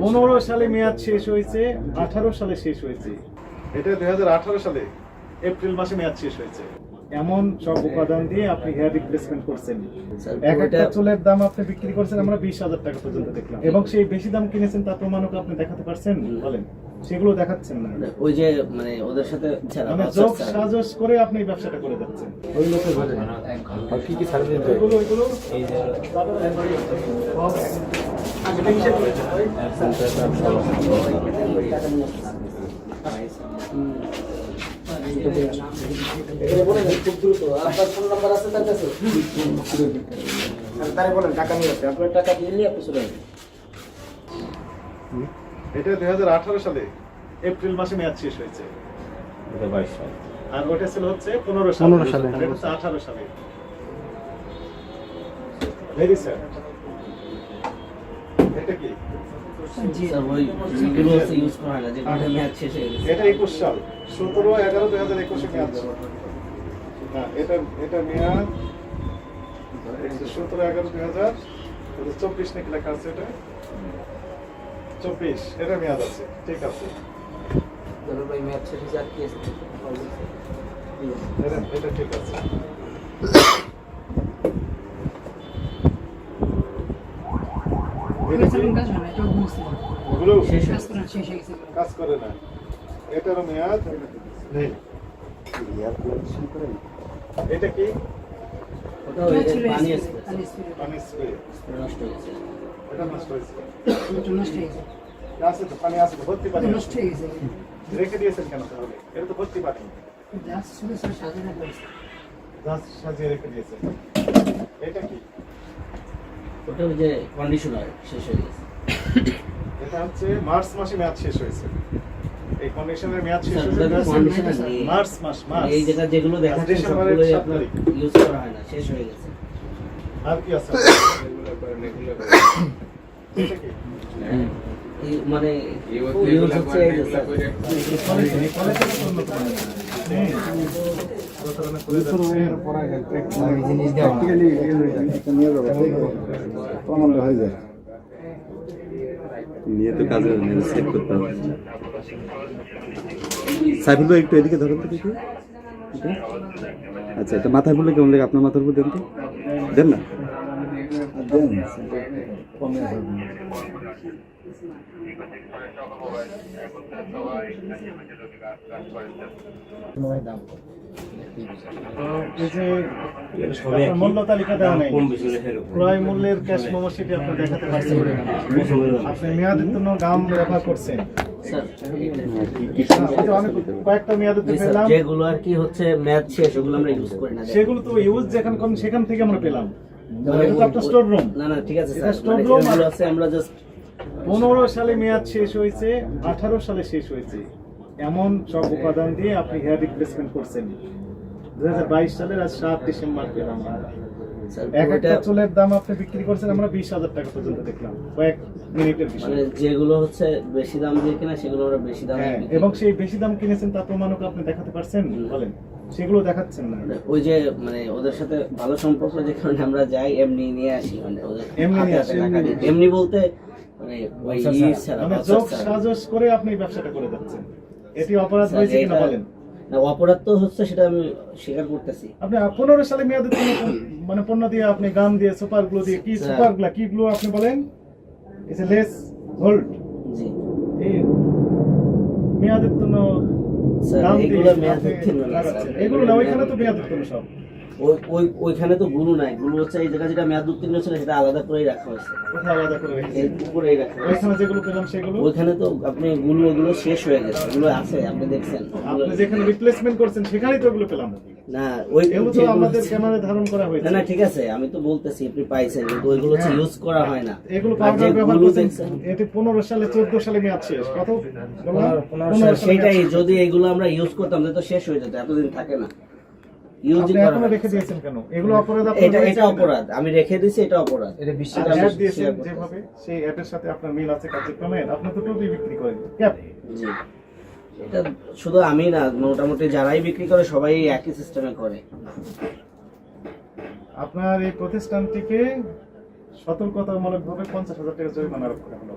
পনেরো সালে মেয়াদ শেষ হয়েছে আঠারো সালে শেষ হয়েছে। এটা দুই হাজার আঠারো সালে এপ্রিল মাসে মেয়াদ শেষ হয়েছে। এমন সব উপাদান দিয়ে আপনি হেয়ার রিপ্লেসমেন্ট করছেন। এক একটা চুলের দাম আপনি বিক্রি করছেন আমরা বিশ হাজার টাকা পর্যন্ত দেখলাম। এবং সেই বেশি দাম কিনেছেন তার প্রমাণক আপনি দেখাতে পারছেন? বলেন। সেগুলো দেখাচ্ছেন না। ওই যে মানে ওদের সাথে মানে বাচ্চা সাজস করে আপনি ব্যবসাটা করে যাচ্ছেন। ওই লোকের ঘরে। আর কি কি সার্ভিস দেয় ওইগুলো ওইগুলো এই যে আছে তার কাছে তারে বলেন টাকা নিয়ে আসতে আপনার টাকা দিয়ে নিয়ে আপনি চলে এটা দুই হাজার আঠারো সালে এপ্রিল মাসে মেয়াদ শেষ হয়েছে। বাইশ সাল। আর ওটা ছিল হচ্ছে পনেরো সালে। 15 সালে। আর হচ্ছে আঠারো সালে। ভেরি স্যার এটা কি? স্যার ওই যেগুলো হচ্ছে ইউজ করা না যেগুলো মেয়াদ শেষ গেছে। এটা একুশ সাল। সতেরো এগারো দুই হাজার একুশে মেয়াদ। হ্যাঁ এটা এটা মেয়াদ সতেরো এগারো দুই হাজার চব্বিশ নাকি লেখা আছে এটা? চব্বিশ এটা মেয়াদ আছে ঠিক আছে। এটা এটা ঠিক আছে। ওগুলো শেষ কাজ করে না এটারও মেয়াদ? নেই। এটা কি? পানি আছে পানি স্প্রে নষ্ট গেছে। এটা নষ্ট হয়েছে। আছে তো পানি আছে তো ভর্তি পানি আছে। রেখে দিয়েছেন কেন তাহলে? এটা তো ভর্তি পানি। জাস্ট সাজিয়ে রেখে দিয়েছেন। এটা কি? ওটা যে কন্ডিশনার শেষ হয়ে গেছে। এটা হচ্ছে মার্চ মাসে মেয়াদ শেষ হয়েছে। এই কন্ডিশনের মেয়াদ শেষ হয়েছে। মার্চ মাস মার্চ। এই জায়গা যেগুলো দেখা ডিসেম্বরের সবগুলোই আপনার ইউজ করা হয় না শেষ হয়ে গেছে। আর কি আছে? মানে ইউজ হচ্ছে এই হয়ে যায় নিয়ে তো কাজে সেট করতে হবে সাইফুল ভাই একটু এদিকে ধরেন তো দেখি। আচ্ছা এটা মাথায় বললে কেমন লাগে? আপনার মাথার উপর দেন তো। দেন না দেন কমে দাম তো এই যে আপনার মূল্য তালিকা দেওয়া নেই ক্রয় মূল্যের ক্যাশ মেমো আপনি দেখাতে পারছেন আপনি মেয়াদের জন্য গাম ব্যবহার করছেন স্যার কিন্তু আমি কয়েকটা মেয়াদের জি স্যার, পেলাম যেগুলো আর কি হচ্ছে ম্যাচ শেষ ওগুলো আমরা ইউজ করি না সেগুলো তো ইউজ যেখানে সেখান থেকে আমরা পেলাম না না ঠিক মানে আছে আমরা জাস্ট পনেরো সালে মেয়াদ শেষ হয়েছে আঠারো সালে শেষ হয়েছে। এমন সব উপাদান দিয়ে আপনি হেয়ার রিপ্লেসমেন্ট করছেন। দুই হাজার বাইশ সালের আজ সাত ডিসেম্বর পেলাম আমরা। এক একটা চুলের দাম আপনি বিক্রি করছেন আমরা বিশ হাজার টাকা পর্যন্ত দেখলাম কয়েক মিনিটের মানে যেগুলো হচ্ছে বেশি দাম দিয়ে কিনা সেগুলো আমরা বেশি দামে হ্যাঁ এবং সেই বেশি দাম কিনেছেন তার প্রমাণক আপনি দেখাতে পারছেন? বলেন সেগুলো দেখাচ্ছেন না। মানে ওই যে মানে ওদের সাথে ভালো সম্পর্ক যে কারণে আমরা যাই এমনি নিয়ে আসি মানে ওদের এমনি। এমনি বলতে মানে ওই মানে যোগ সাজস করে আপনি ব্যবসাটা করে যাচ্ছেন। এটি অপরাধ হয়েছে কিনা বলেন? না অপরাধ তো হচ্ছে সেটা আমি স্বীকার করতেছি। আপনি পনেরো সালে মেয়াদের মানে পণ্য দিয়ে আপনি গান দিয়ে সুপার গ্লো দিয়ে কি। সুপার গ্লো কি গ্লো আপনি বলেন? ইটস লেস হোল্ড জি। এই মেয়াদের জন্য গাম এগুলো মেয়াদ না ওইখানে তো মেয়াদ উত্তীর্ণ সব। ওই ওই ওইখানে তো গুরু নাই। গুরু হচ্ছে এই জায়গা যেটা মেয়াদ উত্তীর্ণ ছিল সেটা আলাদা করেই রাখা হয়েছে। আলাদা করে এর উপরেই রাখা ওইখানে যেগুলো পেলাম সেগুলো? ওইখানে তো আপনি গুলো ওগুলো শেষ হয়ে গেছে। ওগুলো আছে আপনি দেখছেন। আপনি যেখানে রিপ্লেসমেন্ট করছেন সেখানেই তো ওগুলো পেলাম না ওই তো আমাদের হচ্ছে- ধারণ করা হয়েছে। না ঠিক আছে আমি তো বলতেছি আপনি পাইছেন কিন্তু ওইগুলো হচ্ছে হ্যাঁ। ইউজ করা হয় না। এগুলো পাউডার ব্যবহার করছেন সালে সালে মেয়াদ শেষ। কত? সেটাই যদি এগুলো আমরা ইউজ করতাম তাহলে তো শেষ হয়ে যেত এতদিন থাকে না। করা হয়। না। রেখে দিয়েছেন কেন? এগুলো অপরাধ আপনার এটা এটা অপরাধ। আমি রেখে দিছি এটা অপরাধ। এটা আর অ্যাড দিয়েছেন যেভাবে সেই অ্যাডের সাথে আপনার মিল আছে কার্যক্রমের আপনি তো টুপি বিক্রি করেন। ক্যাপ। জি। এটা শুধু আমি না মোটামুটি যারাই বিক্রি করে সবাই এই একই সিস্টেমে করে। আপনার এই প্রতিষ্ঠানটিকে সতর্কতামূলকভাবে পঞ্চাশ হাজার টাকা জরিমানা আরোপ করা হলো।